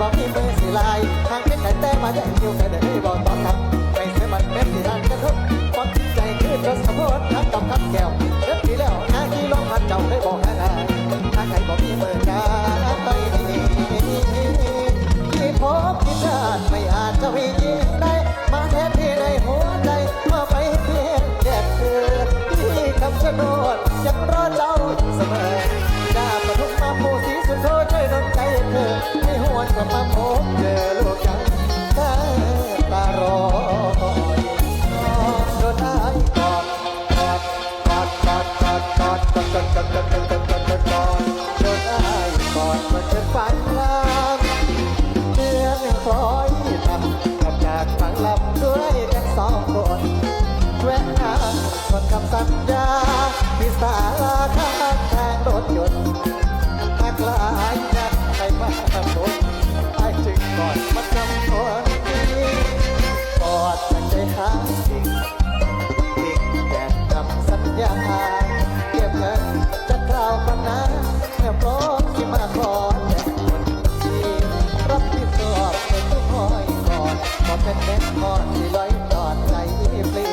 บอกมีมือสิลายทางเป็นไก่แต่มาแย่งอยู่แค่เดินบอกตอบคำไม่เคยมันเป็นที่ร้านกระทบความจริงใจคือรสสะโพดทั้งกับคำแก้วเด็ดทีแล้วหาที่ลองพันเจ้าได้บอกหาได้ถ้าใครบอกมีมือกาไปที่พบที่ชาติไม่อาจจะมียิ่งได้ มาแทนที่ในหัวใจมาไปเพียงแค่เธอที่คำชะโนดยังรอเจ้าเสมอ กลับมาพบเจอลูกยังตาตารอโดนอายกอดกอดกอดกอดกอดกอดกอดกอดกอดกอดกอดกอดกอดกอดโดนอายกอดมันจะฝันลางเดือนคอยทำกับจากฝังลำด้วยกันสองคนแวะทางคนคำสัญญาที่ศาลาข้าง เป็นเม็ดทอดที่ลอยตอดใจปลี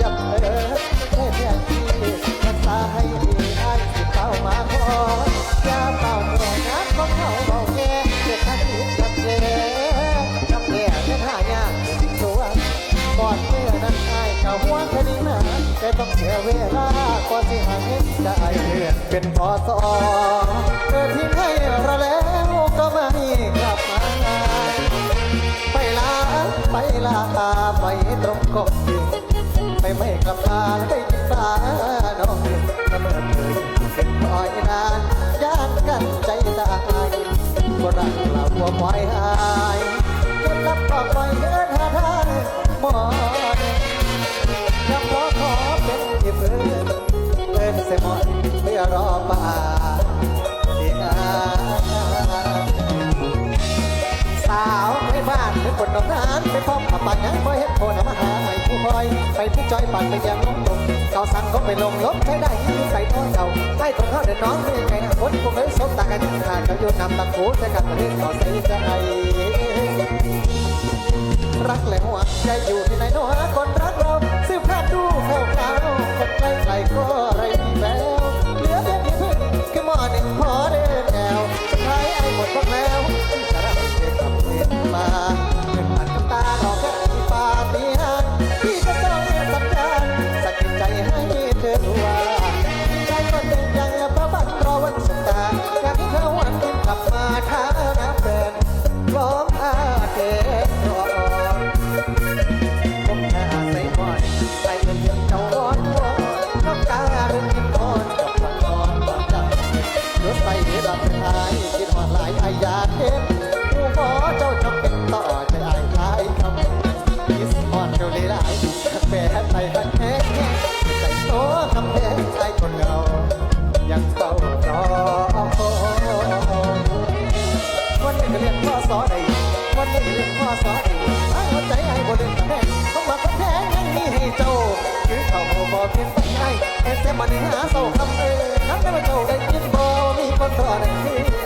ยับเออแค่เพียงที่รักษาให้ดีไอ้สิเข้ามาขอยาเป่าแก่นักของเขาเบาแก่เด็กขันนิดกับเย่กับแก่เงินหายากสิ่งตัวก่อนเมื่อนั้นไอ้เก่าหัวคดีมาแต่ต้องเสียเวลากว่าที่หาเงินได้เพื่อนเป็นพอสอเกิดที่ให้ ไปลาไปตรงกบดินไปไม่กลับมาได้กินปลาน้องดินกระเมิดเลยเป็นคอยนานย่านกันใจตายบ่รักเราหัวควายหายจนรับออกไปเดินหาทางมอนยังรอขอเป็นที่เพื่อนเพื่อนเสยหมอนเพื่อรอมาที่านสาวในบ้านเป็นคนนอกนั้น ไปพบกับปันยังคอยเห็นโคนมาหาให้ผู้คอย ไปผู้จอยปั่นไปยังลงตรงเก่าสั่งก็ไปลงลบใช้ได้ยิ่งใส่ท้องเก่าให้คนเขาเดินน้องไม่ไงนะคนพวกเลยสมตากันขาดเขาโยนนำตะกูใส่กันเรื่องต่อใส่ใจรักและห่วใจอยู่ที่ไหนโน้หาคนรักเราสืบคาดดูแค่คราวคนใกล้ใครก็ ถไปเดับเป็นไอ้คิดหอดหลายไอ้ยาเทพผู้หมอเจ้าจำเป็นต่อใจไอ้หลายคำคิสหอดเจ้าลีหลายแพ้ไปหักแห้งใส่โซ่คำแพงใจคนเงายังเฝ้ารอวันนี้ก็เรียนพ่อสอนได้วันนี้ก็เรียนพ่อสอนได้ถ้าหัวใจไอ้บ่เล่นแพงต้องมาคนแพงยังมีให้เจ้าคือเขาบ่เพียงไปไอ้เอ็นแต่มันหาเศร้าคำเอ้ wanna hear.